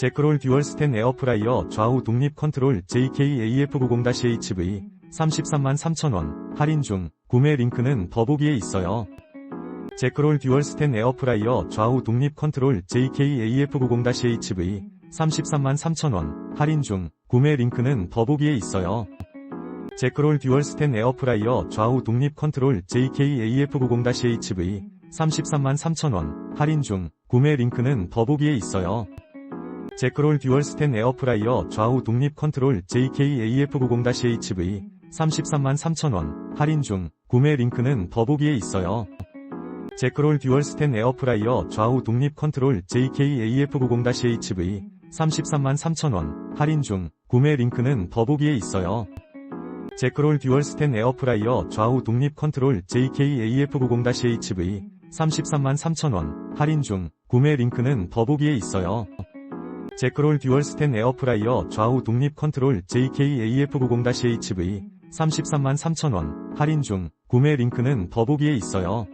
제크롤 듀얼 스텐 에어프라이어 좌우 독립 컨트롤 JKAF90-HV 33만 3천원 할인 중 구매 링크는 더보기에 있어요. 제크롤 듀얼 스텐 에어프라이어 좌우 독립 컨트롤 JKAF90-HV 33만 3천원 할인 중 구매 링크는 더보기에 있어요. 제크롤 듀얼 스텐 에어프라이어 좌우 독립 컨트롤 JKAF90-HV 33만 3천원 할인 중 구매 링크는 더보기에 있어요. 제크롤 듀얼 스텐 에어프라이어 좌우 독립 컨트롤 JKAF90-HV 33만 3천원 할인 중 구매 링크는 더보기에 있어요. 제크롤 듀얼 스텐 에어프라이어 좌우 독립 컨트롤 JKAF90-HV 33만 3천원 할인 중 구매 링크는 더보기에 있어요. 제크롤 듀얼 스텐 에어프라이어 좌우 독립 컨트롤 JKAF90-HV 33만 3천원 할인 중 구매 링크는 더보기에 있어요. 제크롤 듀얼 스텐 에어프라이어 좌우 독립 컨트롤 JKAF90-HV 33만 3천원 할인 중 구매 링크는 더보기에 있어요.